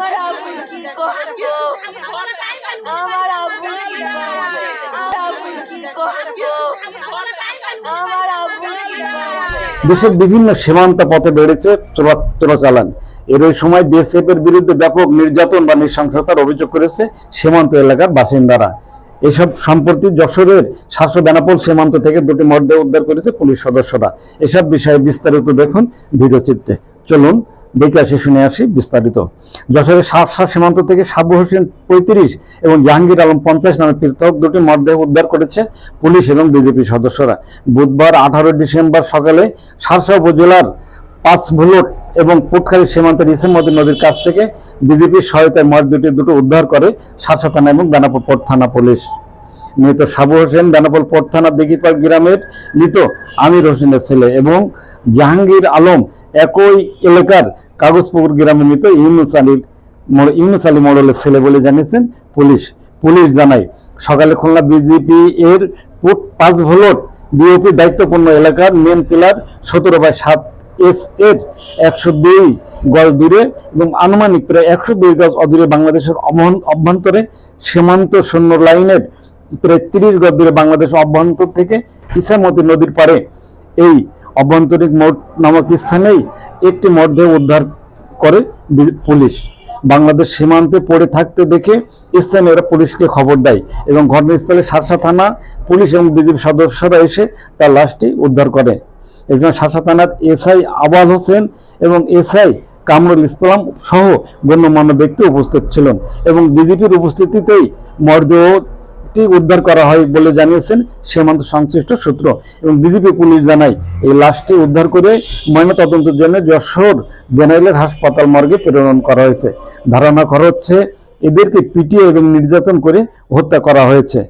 আমার আব্বু কি করব আমার আব্বু কি আমার আব্বু কি করব আমার আব্বু দেশের বিভিন্ন সীমান্ত পথে বেড়েছে চোরা- চোরাচালান এর ওই সময় বিএসএফ এর বিরুদ্ধে ব্যাপক নির্যাতন বা নৃশংসতার অভিযোগ করেছে সীমান্ত এলাকার বাসিন্দারা। এসব সম্প্রতি যশোরের শাসক বেনাপোল সীমান্ত থেকে দুটি মর্দে উদ্ধার করেছে পুলিশ সদস্যরা। এসব বিষয়ে বিস্তারিত দেখুন ভিডিও চিত্রে। চলুন দেখে আসি, শুনে আসি, বিস্তারিত। যশোরের সাতশা সীমান্ত থেকে সাবু হোসেন পঁয়ত্রিশ এবং জাহাঙ্গীর আলম পঞ্চাশ নামে পৃথক দুটি মরদেহ উদ্ধার করেছে পুলিশ এবং বিজেপি সদস্যরা। বুধবার আঠারো ডিসেম্বর সকালে সারসা উপজেলার পাঁচ ভুলট এবং পুটখালী সীমান্তের ইসেমতি নদীর কাছ থেকে বিজেপির সহায়তায় মঠ দুটি, দুটো উদ্ধার করে সারসা থানা এবং বেনাপুর পট থানা পুলিশ। মৃত সাবু হোসেন বেনাপোল পট থানা দিঘিপাড় গ্রামের মৃত আমির হোসেনের ছেলে এবং জাহাঙ্গীর আলম একই এলাকার কাগজপুকুর গ্রামের মৃত ইউনুস আলীর ইউনুস আলী মডেলের ছেলে বলে জানিয়েছেন পুলিশ। পুলিশ জানায়, সকালে খুলনা বিজেপি এর পাঁচ ভোলট বিওপি দায়িত্বপূর্ণ এলাকার মেন পিলার সতেরো বাই সাত এস এর একশো দুই গজ দূরে এবং আনুমানিক প্রায় একশো দুই গজ অদূরে বাংলাদেশের অভ্যন- অভ্যন্তরে সীমান্ত সৈন্য লাইনের প্রায় তিরিশ গজ দূরে বাংলাদেশ অভ্যন্তর থেকে ইসামতি নদীর পারে এই অভ্যন্তরীণ মোড় নামক স্থানেই একটি মরদেহ উদ্ধার করে পুলিশ। বাংলাদেশ সীমান্তে পড়ে থাকতে দেখে স্থানীয়রা পুলিশকে খবর দেয় এবং ঘটনাস্থলে সারসা থানা পুলিশ এবং বিজেপি সদস্যরা এসে তার লাশটি উদ্ধার করে। এখানে সারসা থানার এসআই আবাল হোসেন এবং এসআই কামরুল ইসলাম সহ গণ্যমান্য ব্যক্তি উপস্থিত ছিলেন এবং বিজেপির উপস্থিতিতেই মরদেহটি উদ্ধার করা হয় বলে জানিয়েছেন সীমান্ত সংশ্লিষ্ট সূত্র। এবং বিজেপি পুলিশ জানায়, এই লাশটি উদ্ধার করে ময়নাতদন্তের জন্য যশোর জেনারেলের হাসপাতাল মর্গে প্রেরণ করা হয়েছে। ধারণা করা হচ্ছে, এদেরকে পিটিয়ে এবং নির্যাতন করে হত্যা করা হয়েছে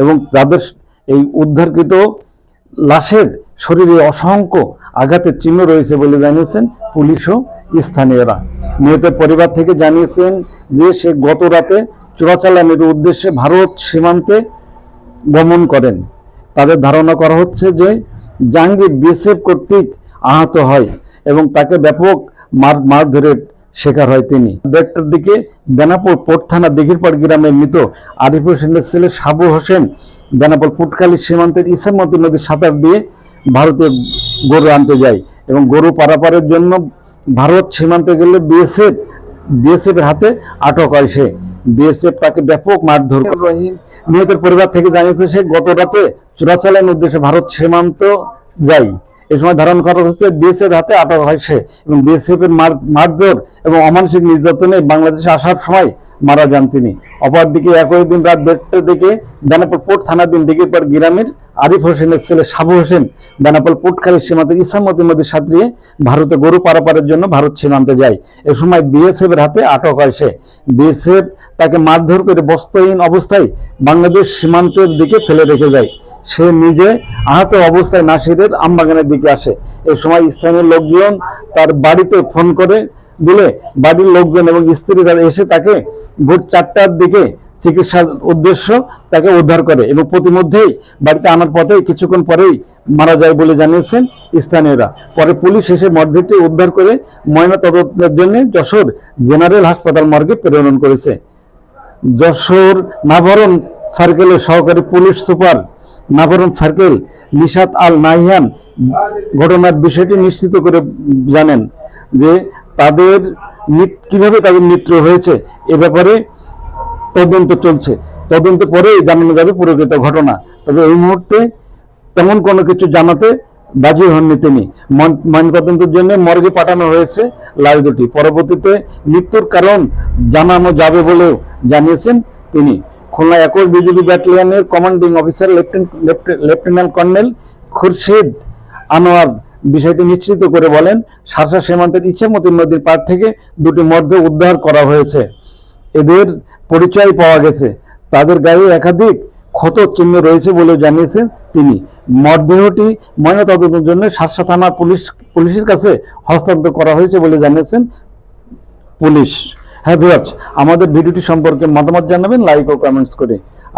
এবং তাদের এই উদ্ধারকৃত লাশের শরীরে অসংখ্য আঘাতের চিহ্ন রয়েছে বলে জানিয়েছেন পুলিশ ও স্থানীয়রা। নিহতের পরিবার থেকে জানিয়েছেন যে সে গত রাতে চোরাচালানের উদ্দেশ্যে ভারত সীমান্তে গমন করেন। তাদের ধারণা করা হচ্ছে যে জাহাঙ্গীর বিএসএফ কর্তৃক আহত হয় এবং তাকে ব্যাপক মার মারধরের শিকার হয় তিনি। দেড়টার দিকে বেনাপুর পোর্ট থানা দিঘিরপাড় গ্রামের মৃত আরিফ হোসেনের ছেলে সাবু হোসেন বেনাপুর পুটখালী সীমান্তের ইসামতি নদীর সাঁতার দিয়ে ভারতে গরু আনতে যায় এবং গরু পারাপারের জন্য ভারত সীমান্তে গেলে বিএসএফ, বিএসএফের হাতে আটক হয় সে। বিএসএফ তাকে ব্যাপক মারধর রহিম নিহতের পরিবার থেকে জানিয়েছে সে, গত রাতে চোরাচালানের উদ্দেশ্যে ভারত সীমান্ত যায় এ সময় ধারণ করা হচ্ছে বিএসএফ হাতে আটক হয় সে এবং বিএসএফ এর মার- মারধর এবং অমানসিক নির্যাতনে বাংলাদেশে আসার সময় মারা যান তিনি। অপরদিকে একই দিন রাত দেড়টার দিকে বেনাপোল পোর্ট থানাধীন দিঘিরপাড় গ্রামের আরিফ হোসেনের ছেলে সাবু হোসেন বেনাপোল পোর্টখালী সীমান্তে ইসামতি নদী সাঁতরিয়ে ভারতে গরু পারাপারের জন্য ভারত সীমান্তে যায়। এ সময় বিএসএফ এর হাতে আটক হয় সে। বিএসএফ তাকে মারধর করে বস্ত্রহীন অবস্থায় বাংলাদেশ সীমান্তের দিকে ফেলে রেখে যায়। সে নিজে আহত অবস্থায় নাসিরের আমবাগানের দিকে আসে। এ সময় স্থানীয় লোকজন তার বাড়িতে ফোন করে দিলে বাড়ির লোকজন এবং স্ত্রীরা এসে তাকে ভোর চারটার দিকে চিকিৎসার উদ্দেশ্য তাকে উদ্ধার করে এবং প্রতিমধ্যেই বাড়িতে আনার পথে কিছুক্ষণ পরেই মারা যায় বলে জানিয়েছেন স্থানীয়রা। পরে পুলিশ এসে মর্দেহটি উদ্ধার করে ময়না তদন্তের জন্য যশোর জেনারেল হাসপাতাল মর্গে প্রেরণ করেছে। যশোর নাভরণ সার্কেলের সহকারী police super Navaran circle Nishat Al Nahian ঘটনার বিষয়টি নিশ্চিত করে জানেন। যে তাদের কীভাবে তাদের মৃত্যু হয়েছে এ ব্যাপারে তদন্ত চলছে। তদন্ত পরেই জানানো যাবে পুরোকৃত ঘটনা। তবে এই মুহূর্তে তেমন কোনো কিছু জানাতে রাজি হননি তিনি। ময়নাতদন্তের জন্য মর্গে পাঠানো হয়েছে লাশ দুটি। পরবর্তীতে মৃত্যুর কারণ জানানো যাবে বলেও জানিয়েছেন তিনি। খুলনা একুশ BGB ব্যাটালিয়নের commanding officer lieutenant colonel Khurshed Anwar বিষয়টি নিশ্চিত করে বলেন শাসা সীমান্তের ইচ্ছামতি নদীর পার থেকে দুটি মর্দেহ উদ্ধার করা হয়েছে। এদের পরিচয় পাওয়া গেছে। তাদের গায়ে একাধিক ক্ষত চিহ্ন রয়েছে বলে জানিয়েছেন তিনি। মরদেহটি ময়নাতদন্তের জন্য সাতশা থানা পুলিশ, পুলিশের কাছে হস্তান্তর করা হয়েছে বলে জানিয়েছেন পুলিশ। হ্যাঁ ভিউয়ার্স আমাদের ভিডিওটি সম্পর্কে মতামত জানাবেন লাইক ও কমেন্টস করে।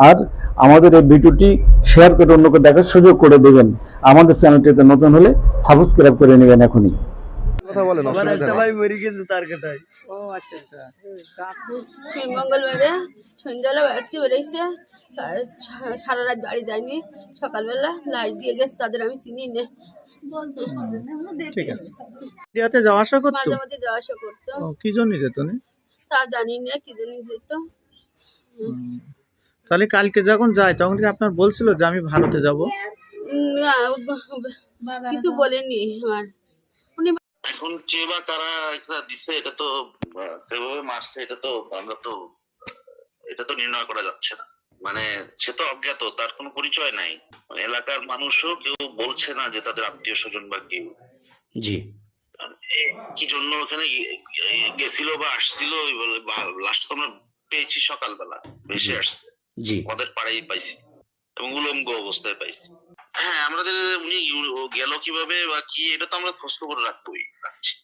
আর আমাদের এই ভিডিওটি শেয়ার করে অন্যকে দেখার সুযোগ করে দেবেন। আমাদের চ্যানেলটিতে নতুন হলে সাবস্ক্রাইব করে নেবেন এখনই। কথা বলেন আমার অসুবিধা ভাই মরে গেছে তার কাটাই ও আচ্ছা আচ্ছা। সেই মঙ্গলবারে সন্ধ্যাবেলা বাড়িতে বেরিয়েছে তা- সারা রাত বাড়ি যায়নি। সকালবেলা লাইট দিয়ে গেছে তাদের আমি চিনি না। ঠিক আছে। ইন্ডিয়াতে যাওয়া আসা করতো? মাঝে মাঝে যাওয়া আসা করতো। কি জন্য যেত না? তা জানি না কি জন্য যেত। তাহলে কালকে যখন যায় তখন কি আপনার বলছিল যে আমি ভারতে যাব? না, কিছু বলেনি আমার। উনি এখন কে বা কারা এটা দিছে এটা তো আহ, সেভাবে মারছে এটা তো আমরা তো এটা তো নির্ণয় করা যাচ্ছে না। মানে সে তো অজ্ঞাত তার কোনো পরিচয় নাই। মানে এলাকার মানুষও কেউ বলছে না যে তাদের আত্মীয় স্বজন বা কেউ। জি। এ, কি জন্য ওখানে গে- গে- গেছিল বা আসছিল লাস্ট তো আমরা পেয়েছি সকালবেলা ভেসে আসছে। জি। ওদের পাড়াই পাইছি। এবং উলঙ্গ অবস্থায় পাইছি। হ্যাঁ আমাদের উনি গেল কীভাবে বা কি এটা তো আমরা খোঁজ করে রাখবোই রাখছি।